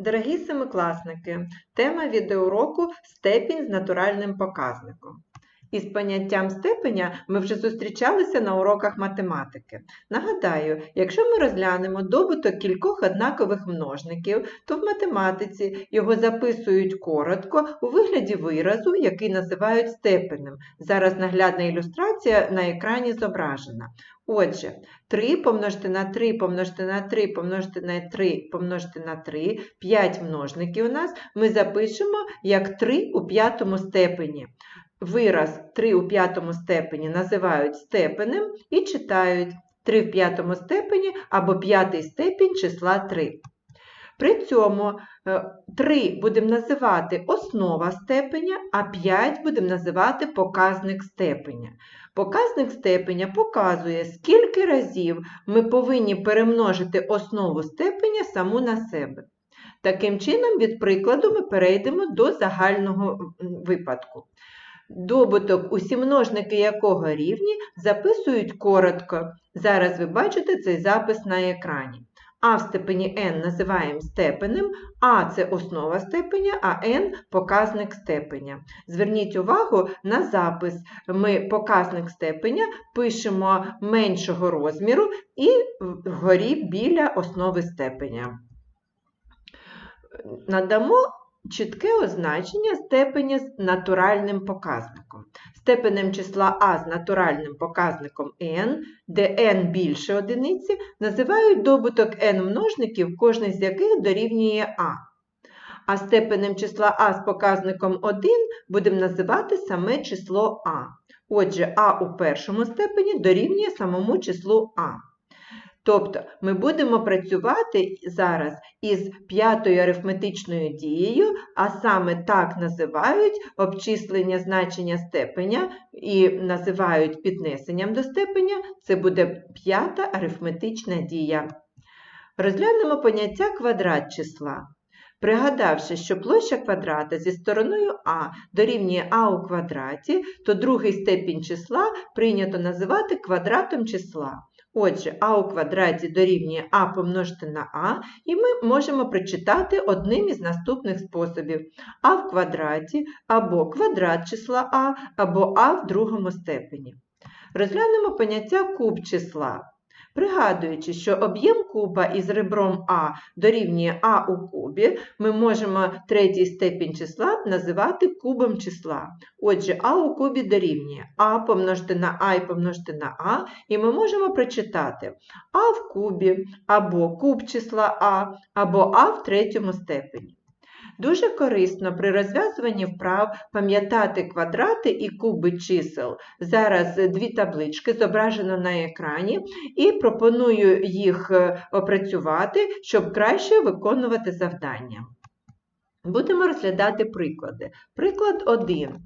Дорогі семикласники, тема відеоуроку степінь з натуральним показником. Із поняттям степеня ми вже зустрічалися на уроках математики. Нагадаю, якщо ми розглянемо добуток кількох однакових множників, то в математиці його записують коротко у вигляді виразу, який називають степенем. Зараз наглядна ілюстрація на екрані зображена. Отже, 3 помножити на 3 помножити на 3 помножити на 3 помножити на 3, 5 множників у нас, ми запишемо як 3 у п'ятому степені. Вираз 3 у п'ятому степені називають степенем і читають 3 в п'ятому степені або п'ятий степінь числа 3. При цьому 3 будемо називати основа степеня, а 5 будемо називати показник степеня. Показник степеня показує, скільки разів ми повинні перемножити основу степеня саму на себе. Таким чином, від прикладу ми перейдемо до загального випадку. Добуток, усі множники якого рівні, записують коротко. Зараз ви бачите цей запис на екрані. А в степені n називаємо степенем, А це основа степеня, а n показник степеня. Зверніть увагу на запис. Ми показник степеня пишемо меншого розміру і вгорі біля основи степеня. Надамо чітке означення степеня з натуральним показником. Степенем числа А з натуральним показником n, де n більше одиниці, називають добуток n множників, кожний з яких дорівнює А. А степенем числа А з показником 1 будемо називати саме число А. Отже, А у першому степені дорівнює самому числу А. Тобто ми будемо працювати зараз із п'ятою арифметичною дією, а саме так називають обчислення значення степеня і називають піднесенням до степеня, це буде п'ята арифметична дія. Розглянемо поняття квадрат числа. Пригадавши, що площа квадрата зі стороною А дорівнює А у квадраті, то другий степінь числа прийнято називати квадратом числа. Отже, а у квадраті дорівнює а помножити на а, і ми можемо прочитати одним із наступних способів. а в квадраті або квадрат числа а, або а в другому степені. Розглянемо поняття куб числа. Пригадуючи, що об'єм куба із ребром А дорівнює А у кубі, ми можемо третій степінь числа називати кубом числа. Отже, А у кубі дорівнює А помножити на А і помножити на А, і ми можемо прочитати А в кубі, або куб числа А, або А в третьому степені. Дуже корисно при розв'язуванні вправ пам'ятати квадрати і куби чисел. Зараз дві таблички зображено на екрані, і пропоную їх е, опрацювати, щоб краще виконувати завдання. Будемо розглядати приклади. Приклад 1.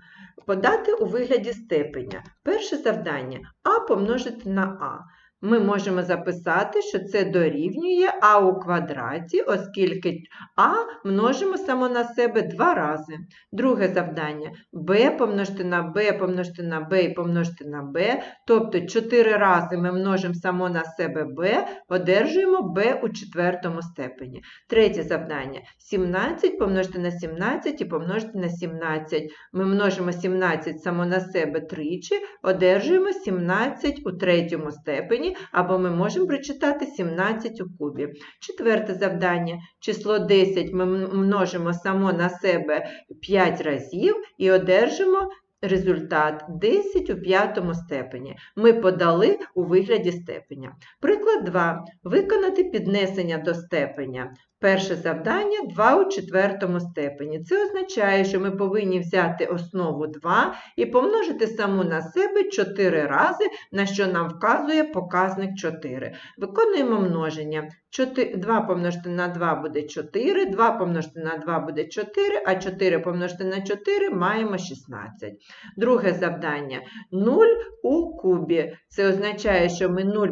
Подати у вигляді степеня. Перше завдання А помножити на А ми можемо записати, що це дорівнює а у квадраті, оскільки а множимо само на себе два рази. Друге завдання b помножити на b помножити на b і помножити на b, тобто 4 рази ми множимо само на себе b, одержуємо b у четвертому степені. Третє завдання 17 помножити на 17 і помножити на 17. Ми множимо 17 само на себе тричі, одержуємо 17 у третьому степені або ми можемо прочитати 17 у кубі. Четверте завдання. Число 10 ми множимо само на себе 5 разів і одержимо результат 10 у п'ятому степені. Ми подали у вигляді степеня. Приклад 2. Виконати піднесення до степеня. Перше завдання 2 у четвертому степені. Це означає, що ми повинні взяти основу 2 і помножити саму на себе 4 рази, на що нам вказує показник 4. Виконуємо множення. 2 помножити на 2 буде 4, 2 помножити на 2 буде 4, а 4 помножити на 4 маємо 16. Друге завдання 0 у кубі. Це означає, що ми 0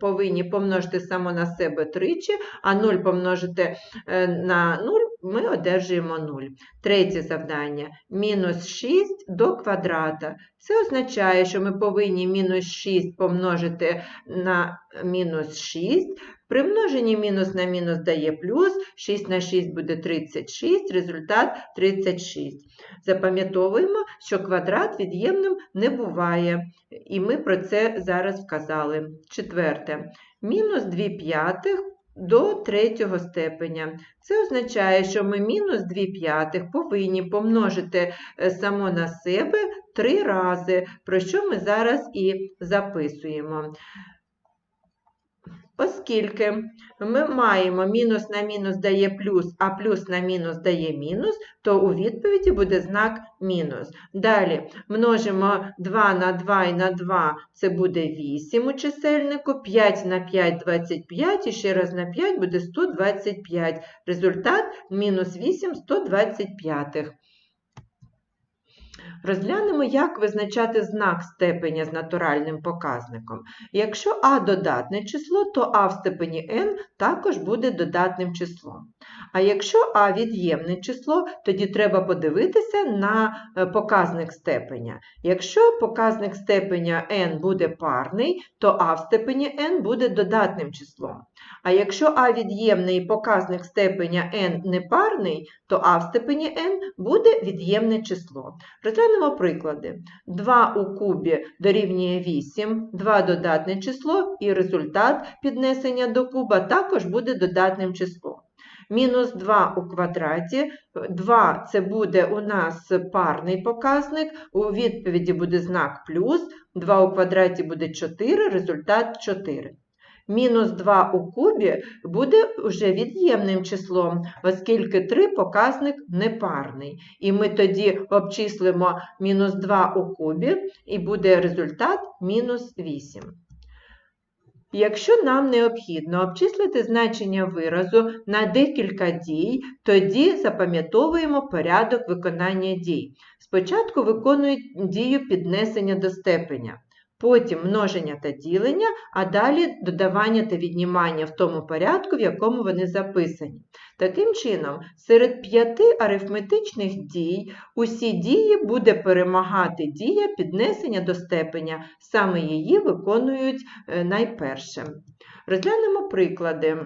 повинні помножити само на себе тричі, а 0 помножити е, на 0 ми одержуємо 0. Третє завдання мінус 6 до квадрата. Це означає, що ми повинні мінус 6 помножити на мінус 6. При множенні мінус на мінус дає плюс, 6 на 6 буде 36, результат 36. Запам'ятовуємо, що квадрат від'ємним не буває, і ми про це зараз вказали. Четверте. Мінус 2 п'ятих до третього степеня. Це означає, що ми мінус 2 п'ятих повинні помножити е, само на себе три рази, про що ми зараз і записуємо. Оскільки ми маємо мінус на мінус дає плюс, а плюс на мінус дає мінус, то у відповіді буде знак мінус. Далі множимо 2 на 2 і на 2 це буде 8 у чисельнику, 5 на 5 25 і ще раз на 5 буде 125. Результат мінус 8 125. Розглянемо, як визначати знак степеня з натуральним показником. Якщо а додатне число, то а в степені n також буде додатним числом. А якщо а від'ємне число, тоді треба подивитися на е, показник степеня. Якщо показник степеня n буде парний, то а в степені n буде додатним числом. А якщо а від'ємний показник степеня n непарний, то а в степені n буде від'ємне число. Розглянемо приклади. 2 у кубі дорівнює 8, 2 додатне число, і результат піднесення до куба також буде додатним числом. Мінус 2 у квадраті, 2 це буде у нас парний показник, у відповіді буде знак плюс, 2 у квадраті буде 4, результат 4. Мінус 2 у кубі буде вже від'ємним числом, оскільки 3 показник непарний. І ми тоді обчислимо мінус 2 у кубі, і буде результат мінус 8. Якщо нам необхідно обчислити значення виразу на декілька дій, тоді запам'ятовуємо порядок виконання дій. Спочатку виконують дію піднесення до степеня потім множення та ділення, а далі додавання та віднімання в тому порядку, в якому вони записані. Таким чином, серед п'яти арифметичних дій усі дії буде перемагати дія піднесення до степеня, саме її виконують е, найперше. Розглянемо приклади.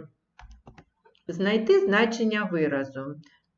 Знайти значення виразу.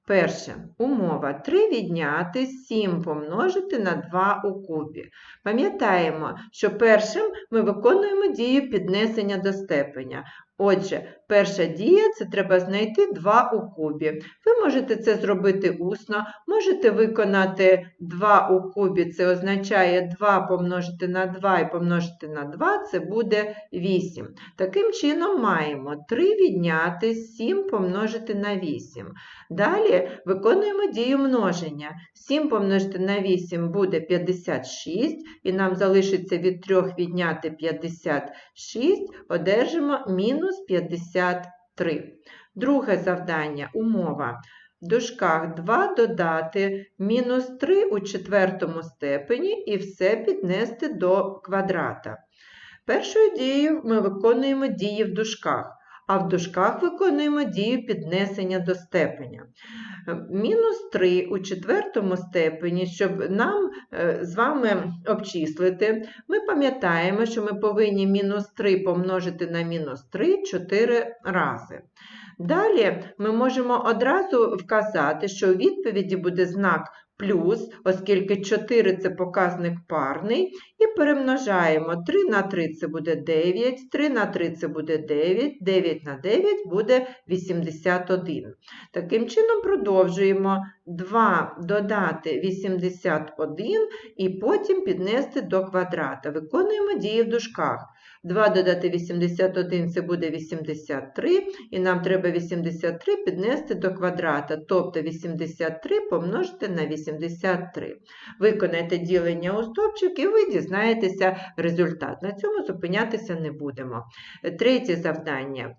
Перше. Умова 3 відняти 7 помножити на 2 у кубі. Пам'ятаємо, що першим ми виконуємо дію піднесення до степеня. Отже, перша дія це треба знайти 2 у кубі. Ви можете це зробити усно, можете виконати 2 у кубі, це означає 2 помножити на 2 і помножити на 2, це буде 8. Таким чином маємо 3 відняти 7 помножити на 8. Далі виконуємо дію множення. 7 помножити на 8 буде 56, і нам залишиться від 3 відняти 56, одержимо мінус 53. Друге завдання умова. В дужках 2 додати мінус 3 у четвертому степені і все піднести до квадрата. Першою дією ми виконуємо дії в дужках а в дужках виконуємо дію піднесення до степеня. Мінус 3 у четвертому степені, щоб нам е, з вами обчислити, ми пам'ятаємо, що ми повинні мінус 3 помножити на мінус 3 4 рази. Далі ми можемо одразу вказати, що у відповіді буде знак плюс, оскільки 4 це показник парний, і перемножаємо 3 на 3 це буде 9, 3 на 3 це буде 9, 9 на 9 буде 81. Таким чином продовжуємо 2 додати 81 і потім піднести до квадрата. Виконуємо дії в дужках. 2 додати 81 це буде 83, і нам треба 83 піднести до квадрата, тобто 83 помножити на 83. Виконайте ділення у стопчик і ви дізнаєтеся результат. На цьому зупинятися не будемо. Третє завдання.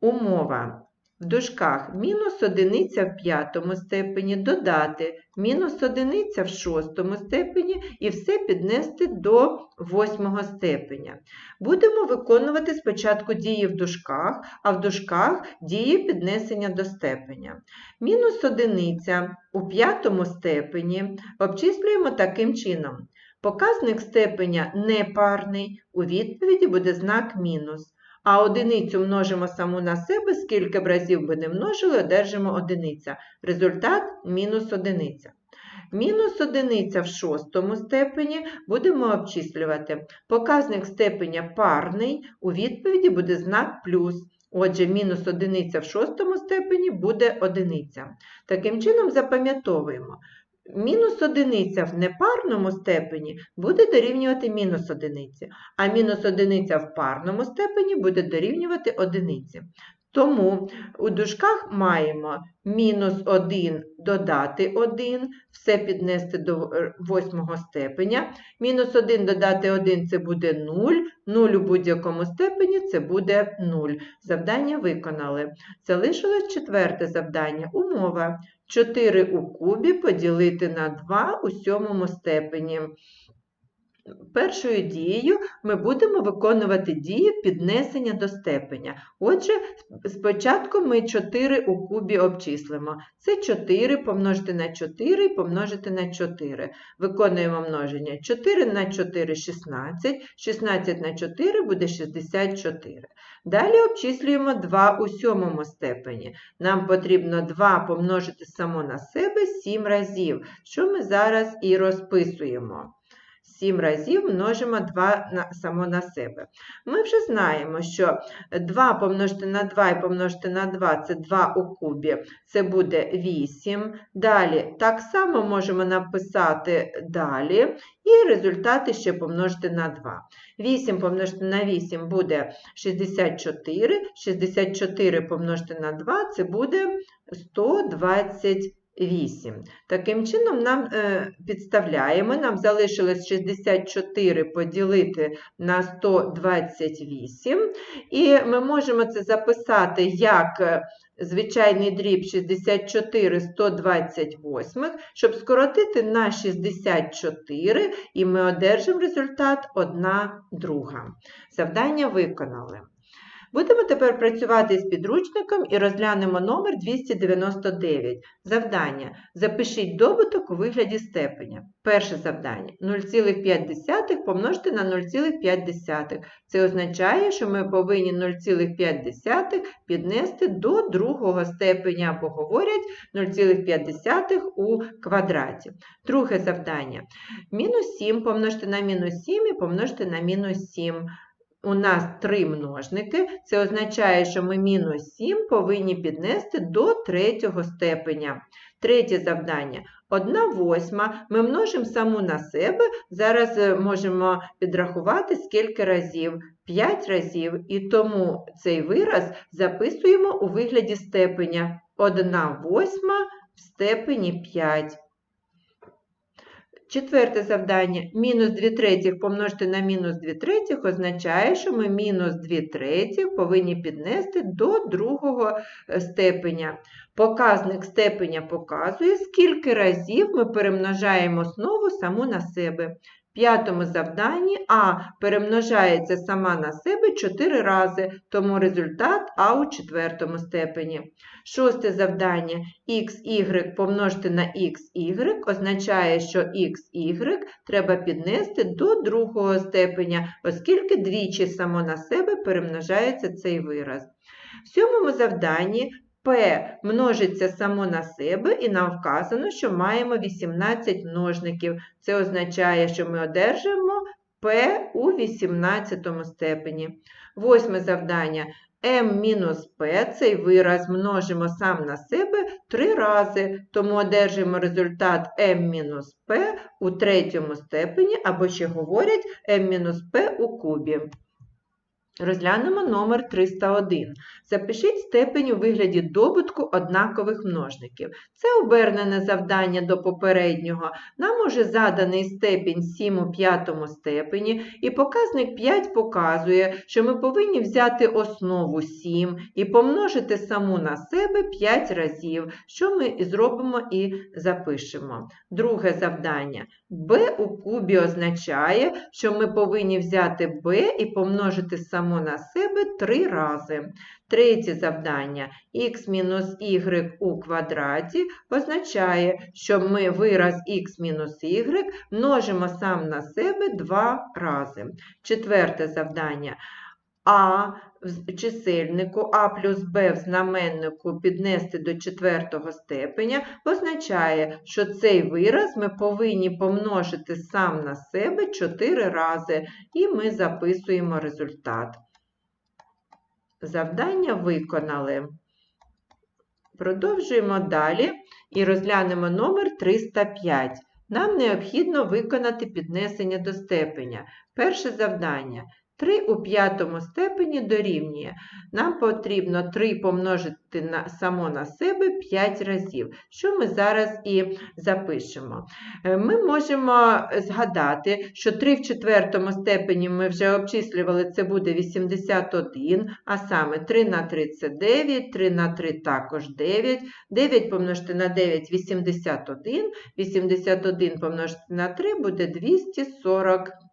Умова. В дужках мінус одиниця в п'ятому степені, додати мінус одиниця в шостому степені і все піднести до восьмого степеня. Будемо виконувати спочатку дії в дужках, а в дужках дії піднесення до степеня. Мінус одиниця у п'ятому степені обчислюємо таким чином. Показник степеня непарний, у відповіді буде знак мінус. А одиницю множимо саму на себе, скільки б разів би не множили, одержимо одиниця. Результат мінус одиниця. Мінус одиниця в шостому степені будемо обчислювати. Показник степеня парний, у відповіді буде знак плюс. Отже, мінус одиниця в шостому степені буде одиниця. Таким чином запам'ятовуємо. Мінус одиниця в непарному степені буде дорівнювати мінус одиниці, а мінус одиниця в парному степені буде дорівнювати одиниці. Тому у дужках маємо мінус 1 додати 1, все піднести до е, восьмого степеня. Мінус 1 додати 1 це буде 0, 0 у будь-якому степені це буде 0. Завдання виконали. Залишилось четверте завдання. Умова. 4 у кубі поділити на 2 у сьомому степені. Першою дією ми будемо виконувати дії піднесення до степеня. Отже, спочатку ми 4 у кубі обчислимо. Це 4 помножити на 4 і помножити на 4. Виконуємо множення 4 на 4 16, 16 на 4 буде 64. Далі обчислюємо 2 у сьомому степені. Нам потрібно 2 помножити само на себе 7 разів, що ми зараз і розписуємо. 7 разів множимо 2 на, само на себе. Ми вже знаємо, що 2 помножити на 2 і помножити на 2 це 2 у кубі, це буде 8. Далі так само можемо написати далі, і результати ще помножити на 2. 8 помножити на 8 буде 64, 64 помножити на 2 це буде 120. 8. Таким чином, нам е, підставляємо, нам залишилось 64 поділити на 128, і ми можемо це записати як е, звичайний дріб 64 128, щоб скоротити на 64, і ми одержимо результат 1 друга. Завдання виконали. Будемо тепер працювати з підручником і розглянемо номер 299. Завдання. Запишіть добуток у вигляді степеня. Перше завдання 0,5 помножити на 0,5. Це означає, що ми повинні 0,5 піднести до другого степеня, або говорять 0,5 у квадраті. Друге завдання. Мінус 7 помножити на мінус 7 і помножити на мінус 7 у нас три множники, це означає, що ми мінус 7 повинні піднести до третього степеня. Третє завдання. 1 восьма. Ми множимо саму на себе. Зараз е, можемо підрахувати скільки разів. 5 разів. І тому цей вираз записуємо у вигляді степеня. 1 восьма в степені 5. Четверте завдання мінус 2 третіх помножити на мінус 2 третіх означає, що ми мінус 2 третіх повинні піднести до другого е, степеня. Показник степеня показує, скільки разів ми перемножаємо основу саму на себе п'ятому завданні А перемножається сама на себе 4 рази, тому результат А у четвертому степені. Шосте завдання xy помножити на xy означає, що xy треба піднести до другого степеня, оскільки двічі само на себе перемножається цей вираз. В сьомому завданні P множиться само на себе, і нам вказано, що маємо 18 множників. Це означає, що ми одержимо P у 18 степені. Восьме завдання. m-p цей вираз множимо сам на себе три рази, тому одержимо результат m-p у третьому степені, або ще говорять m-p у кубі. Розглянемо номер 301. Запишіть степень у вигляді добутку однакових множників. Це обернене завдання до попереднього. Нам уже заданий степінь 7 у п'ятому степені, і показник 5 показує, що ми повинні взяти основу 7 і помножити саму на себе 5 разів, що ми і зробимо і запишемо. Друге завдання. b у кубі означає, що ми повинні взяти b і помножити само на себе три рази. Третє завдання х мінус y у квадраті означає, що ми вираз х мінус y множимо сам на себе два рази. Четверте завдання. А в чисельнику А плюс Б в знаменнику піднести до четвертого степеня означає, що цей вираз ми повинні помножити сам на себе 4 рази, і ми записуємо результат. Завдання виконали. Продовжуємо далі і розглянемо номер 305. Нам необхідно виконати піднесення до степеня. Перше завдання. 3 у п'ятому степені дорівнює. Нам потрібно 3 помножити на, само на себе 5 разів, що ми зараз і запишемо. Е, Ми можемо згадати, що 3 в четвертому степені ми вже обчислювали, це буде 81, а саме 3 на 3 це 9, 3 на 3 також 9, 9 помножити на 9 – 81, 81 помножити на 3 буде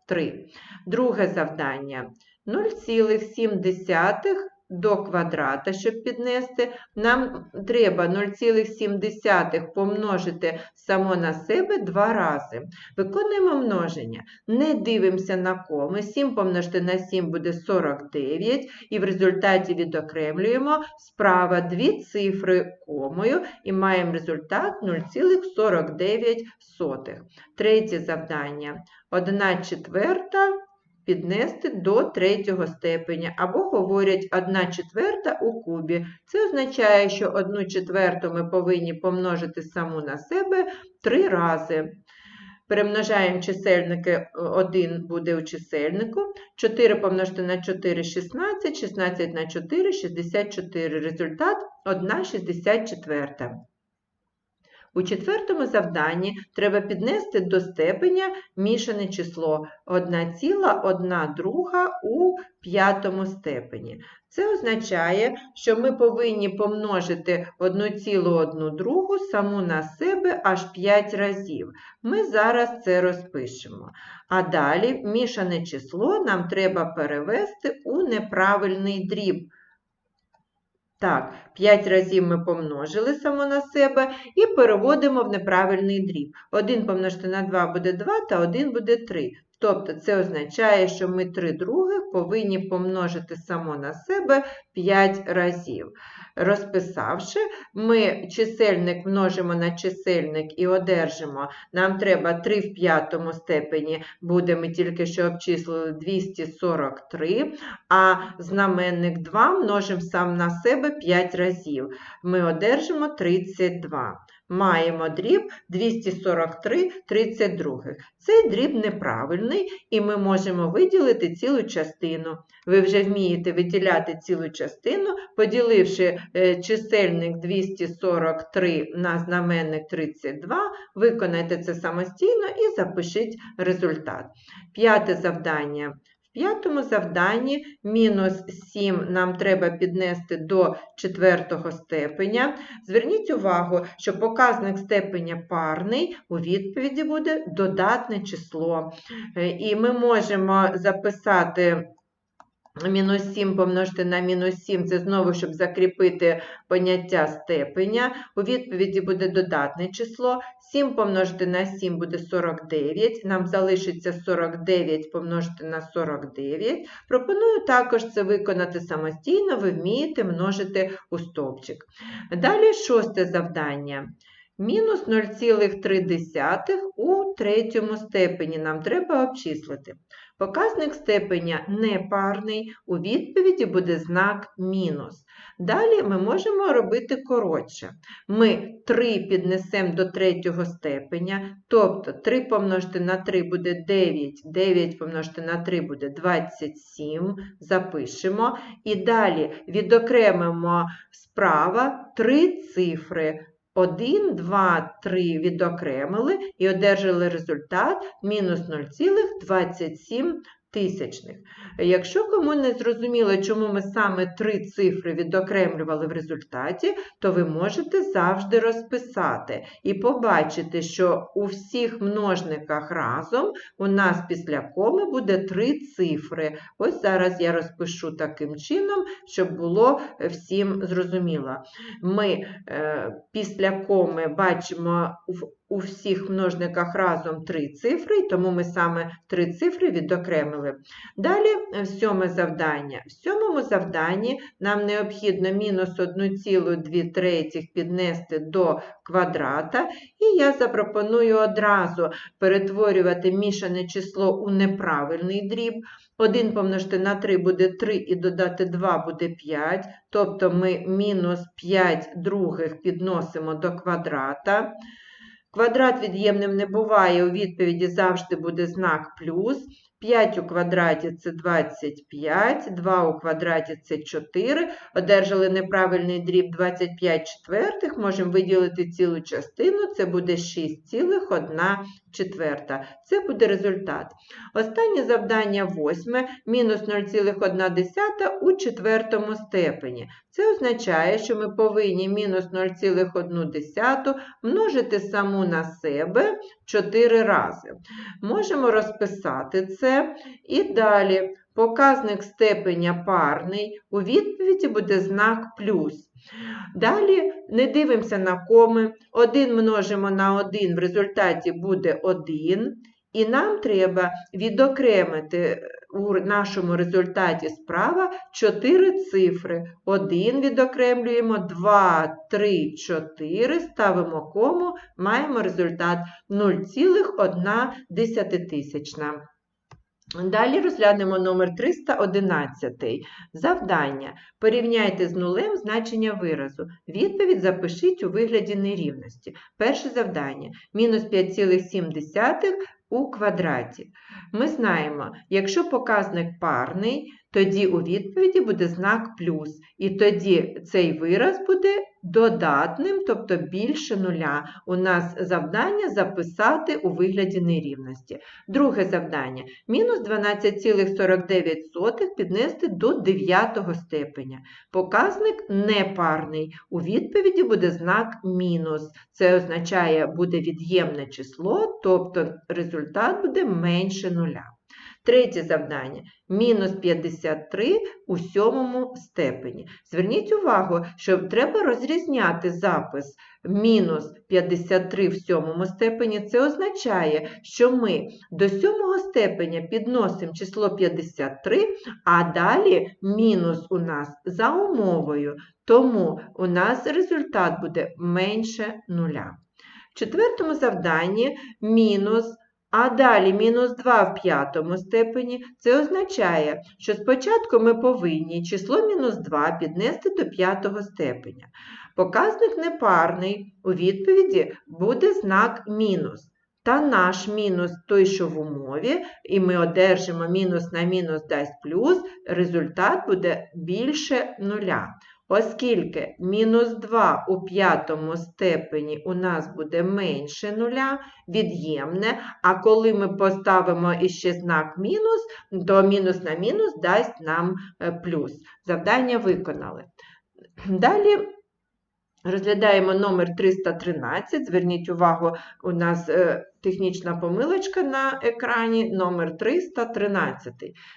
243. Друге завдання 0,7 до квадрата, щоб піднести, нам треба 0,7 помножити само на себе два рази. Виконуємо множення. Не дивимося на коми. 7 помножити на 7 буде 49, і в результаті відокремлюємо справа дві цифри комою і маємо результат 0,49. Третє завдання. 1 четверта піднести до третього степеня, або говорять 1 четверта у кубі. Це означає, що 1 четверту ми повинні помножити саму на себе 3 рази. Перемножаємо чисельники, 1 буде у чисельнику, 4 помножити на 4 – 16, 16 на 4 – 64. Результат 1 64. У четвертому завданні треба піднести до степеня мішане число 1,1 друга у п'ятому степені. Це означає, що ми повинні помножити 1,1 другу саму на себе аж 5 разів. Ми зараз це розпишемо. А далі мішане число нам треба перевести у неправильний дріб. Так, 5 разів ми помножили само на себе і переводимо в неправильний дріб. 1 помножити на 2 буде 2, та 1 буде 3. Тобто це означає, що ми 3 других повинні помножити само на себе 5 разів. Розписавши, ми чисельник множимо на чисельник і одержимо, нам треба 3 в п'ятому степені, буде, ми тільки що обчислили 243, а знаменник 2 множимо сам на себе 5 разів. Ми одержимо 32 маємо дріб 243 32. Цей дріб неправильний, і ми можемо виділити цілу частину. Ви вже вмієте виділяти цілу частину, поділивши чисельник 243 на знаменник 32, виконайте це самостійно і запишіть результат. П'яте завдання. В п'ятому завданні мінус 7 нам треба піднести до четвертого степеня. Зверніть увагу, що показник степеня парний у відповіді буде додатне число. Е, і ми можемо записати Мінус 7 помножити на мінус 7 це знову, щоб закріпити поняття степеня. У відповіді буде додатне число. 7 помножити на 7 буде 49. Нам залишиться 49 помножити на 49. Пропоную також це виконати самостійно, ви вмієте множити у стовпчик. Далі шосте завдання. Мінус 0,3 у третьому степені нам треба обчислити. Показник степеня непарний, у відповіді буде знак мінус. Далі ми можемо робити коротше. Ми 3 піднесемо до третього степеня, тобто 3 помножити на 3 буде 9, 9 помножити на 3 буде 27, запишемо. І далі відокремимо справа три цифри. 1, 2, 3 відокремили і одержали результат мінус 0,27 тисячних. Якщо кому не зрозуміло, чому ми саме три цифри відокремлювали в результаті, то ви можете завжди розписати і побачити, що у всіх множниках разом у нас після коми буде три цифри. Ось зараз я розпишу таким чином, щоб було всім зрозуміло. Ми е, після коми бачимо в у всіх множниках разом три цифри, тому ми саме три цифри відокремили. Далі е, сьоме завдання. В сьомому завданні нам необхідно мінус 1,2 третіх піднести до квадрата, і я запропоную одразу перетворювати мішане число у неправильний дріб. 1 помножити на 3 буде 3 і додати 2 буде 5, тобто ми мінус 5 других підносимо до квадрата. Квадрат від'ємним не буває, у відповіді завжди буде знак плюс. 5 у квадраті це 25, 2 у квадраті це 4. Одержали неправильний дріб 25 четвертих, можемо виділити цілу частину, це буде 6,1 четверта. Це буде результат. Останнє завдання восьме, мінус 0,1 у четвертому степені. Це означає, що ми повинні мінус 0,1 множити саму на себе 4 рази. Можемо розписати це і далі. Показник степеня парний, у відповіді буде знак плюс. Далі не дивимося на коми, 1 множимо на 1, в результаті буде 1. І нам треба відокремити у нашому результаті справа 4 цифри. 1 відокремлюємо, 2, 3, 4, ставимо кому, маємо результат 0,1 тисячна. Далі розглянемо номер 311. Завдання. Порівняйте з нулем значення виразу. Відповідь запишіть у вигляді нерівності. Перше завдання. Мінус 5,7 у квадраті. Ми знаємо, якщо показник парний, тоді у відповіді буде знак плюс. І тоді цей вираз буде додатним, тобто більше нуля. У нас завдання записати у вигляді нерівності. Друге завдання мінус 12,49 піднести до 9 степеня. Показник непарний. У відповіді буде знак мінус. Це означає, буде від'ємне число, тобто результат буде менше нуля. Третє завдання мінус 53 у сьомому степені. Зверніть увагу, що треба розрізняти запис мінус 53 в сьомому степені. Це означає, що ми до сьомого степеня підносимо число 53, а далі мінус у нас за умовою, тому у нас результат буде менше нуля. В четвертому завданні мінус а далі мінус 2 в п'ятому степені. Це означає, що спочатку ми повинні число мінус 2 піднести до п'ятого степеня. Показник непарний, у відповіді буде знак мінус. Та наш мінус той, що в умові, і ми одержимо мінус на мінус дасть плюс, результат буде більше нуля. Оскільки мінус 2 у п'ятому степені у нас буде менше нуля, від'ємне, а коли ми поставимо іще знак мінус, то мінус на мінус дасть нам е, плюс. Завдання виконали. Далі розглядаємо номер 313. Зверніть увагу, у нас е, технічна помилочка на екрані номер 313.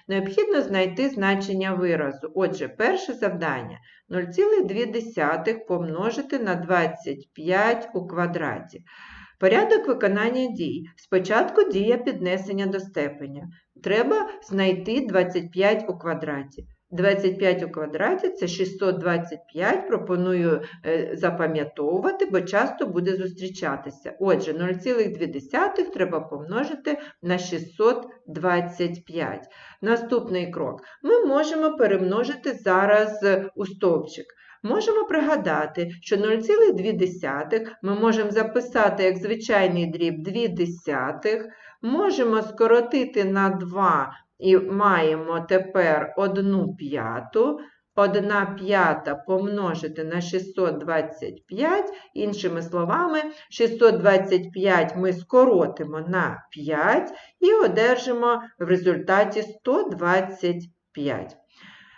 Необхідно знайти значення виразу. Отже, перше завдання 0,2 помножити на 25 у квадраті. Порядок виконання дій. Спочатку дія піднесення до степеня. Треба знайти 25 у квадраті. 25 у квадраті це 625. Пропоную е, запам'ятовувати, бо часто буде зустрічатися. Отже, 0,2 треба помножити на 625. Наступний крок. Ми можемо перемножити зараз е, у стовпчик. Можемо пригадати, що 0,2 ми можемо записати як звичайний дріб 2 десятих, можемо скоротити на 2 і маємо тепер 1 п'яту. 1 п'ята помножити на 625, іншими словами, 625 ми скоротимо на 5 і одержимо в результаті 125.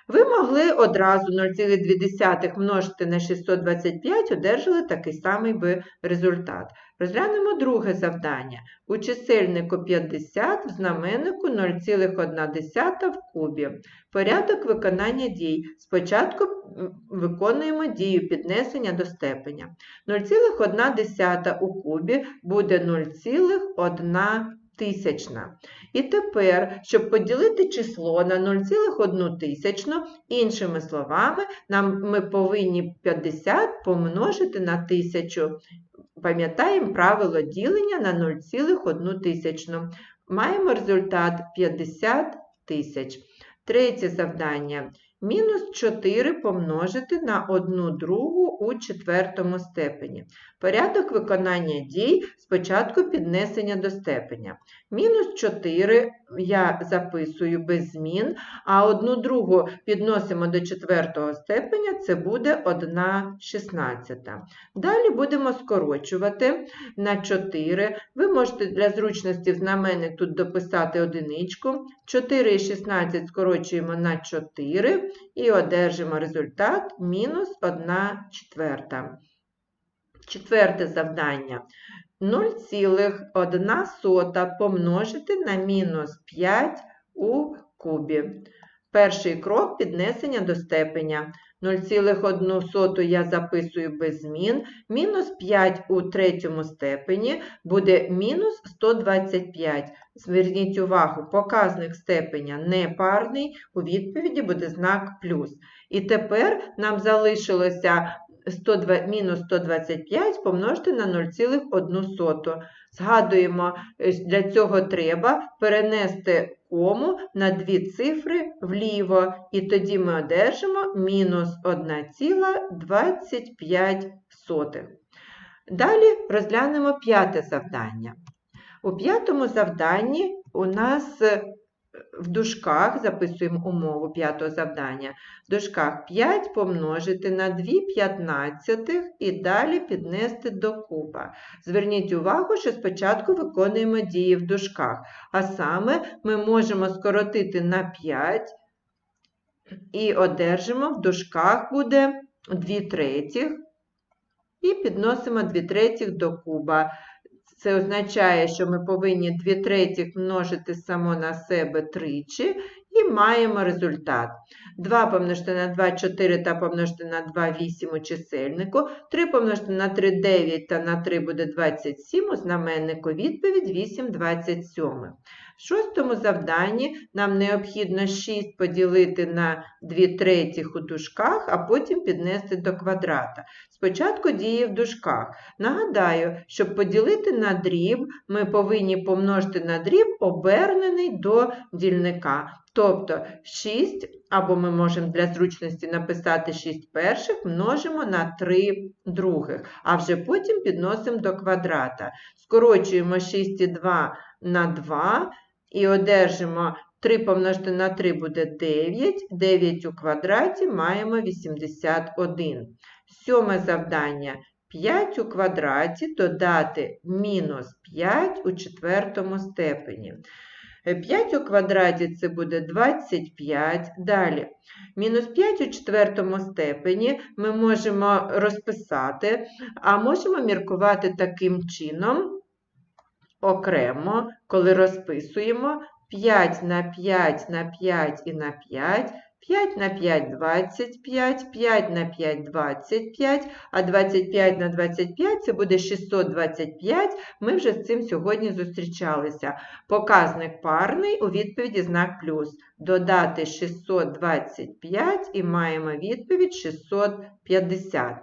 Ви могли одразу 0,2 множити на 625, одержали такий самий би результат. Розглянемо друге завдання. У чисельнику 50 в знаменнику 0,1 в кубі. Порядок виконання дій. Спочатку виконуємо дію піднесення до степеня. 0,1 у кубі буде 0,1 тисячна. І тепер, щоб поділити число на 0,1 тисячну, іншими словами, нам ми повинні 50 помножити на 1000. Пам'ятаємо правило ділення на 0,1 тисячну. Маємо результат 50 тисяч. Третє завдання. Мінус 4 помножити на 1 другу у четвертому степені. Порядок виконання дій спочатку піднесення до степеня. Мінус 4 я записую без змін, а 1 другу підносимо до четвертого степеня, це буде 1 шістнадцята. Далі будемо скорочувати на 4. Ви можете для зручності в знаменник тут дописати одиничку. 4 і 16 скорочуємо на 4 і одержимо результат мінус 1 четверта. Четверте завдання. 0,1 помножити на мінус 5 у кубі. Перший крок піднесення до степеня. 0,1 я записую без змін. Мінус 5 у третьому степені буде мінус 125. Зверніть увагу, показник степеня непарний, у відповіді буде знак плюс. І тепер нам залишилося 102, мінус 125 помножити на 0,1. Згадуємо, е, для цього треба перенести кому на дві цифри вліво, і тоді ми одержимо мінус 1,25. Далі розглянемо п'яте завдання. У п'ятому завданні у нас в дужках записуємо умову п'ятого завдання. В дужках 5 помножити на 2 п'ятнадцятих і далі піднести до куба. Зверніть увагу, що спочатку виконуємо дії в дужках, а саме ми можемо скоротити на 5 і одержимо в дужках буде 2 третіх. І підносимо 2 третіх до куба. Це означає, що ми повинні 2 третіх множити само на себе тричі і маємо результат. 2 помножити на 2 4 та помножити на 2 8 у чисельнику, 3 помножити на 3 9 та на 3 буде 27, у знаменнику відповідь 8 27. В шостому завданні нам необхідно 6 поділити на 2 третіх у дужках, а потім піднести до квадрата. Спочатку діє в дужках. Нагадаю, щоб поділити на дріб, ми повинні помножити на дріб, обернений до дільника. Тобто 6, або ми можемо для зручності написати 6 перших, множимо на 3 других, а вже потім підносимо до квадрата. Скорочуємо 6,2 на 2 і одержимо 3 помножити на 3 буде 9, 9 у квадраті маємо 81. Сьоме завдання 5 у квадраті додати мінус 5 у четвертому степені. 5 у квадраті це буде 25. Далі. Мінус 5 у четвертому степені ми можемо розписати, а можемо міркувати таким чином окремо, коли розписуємо 5 на 5 на 5 і на 5 5 на 5 – 25, 5 на 5 – 25, а 25 на 25 – це буде 625. Ми вже з цим сьогодні зустрічалися. Показник парний, у відповіді знак плюс. Додати 625 і маємо відповідь 650.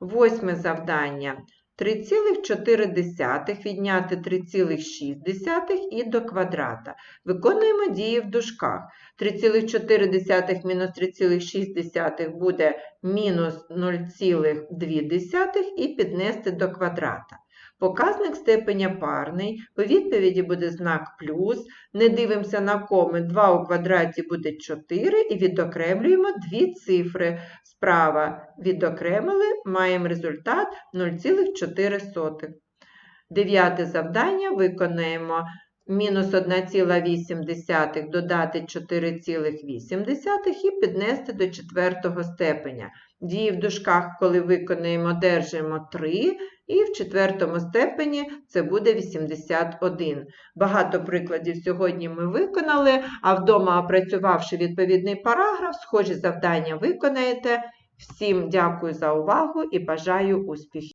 Восьме завдання. 3,4 відняти 3,6 і до квадрата. Виконуємо дії в дужках. 3,4 мінус 3,6 буде мінус 0,2 і піднести до квадрата. Показник степеня парний, у відповіді буде знак плюс, не дивимося на коми, 2 у квадраті буде 4 і відокремлюємо дві цифри. Справа відокремили, маємо результат 0,4. Дев'яте завдання виконаємо мінус 1,8 додати 4,8 і піднести до четвертого степеня. Дії в дужках, коли виконаємо, держимо 3, і в четвертому степені це буде 81. Багато прикладів сьогодні ми виконали, а вдома, опрацювавши відповідний параграф, схожі завдання виконаєте. Всім дякую за увагу і бажаю успіхів!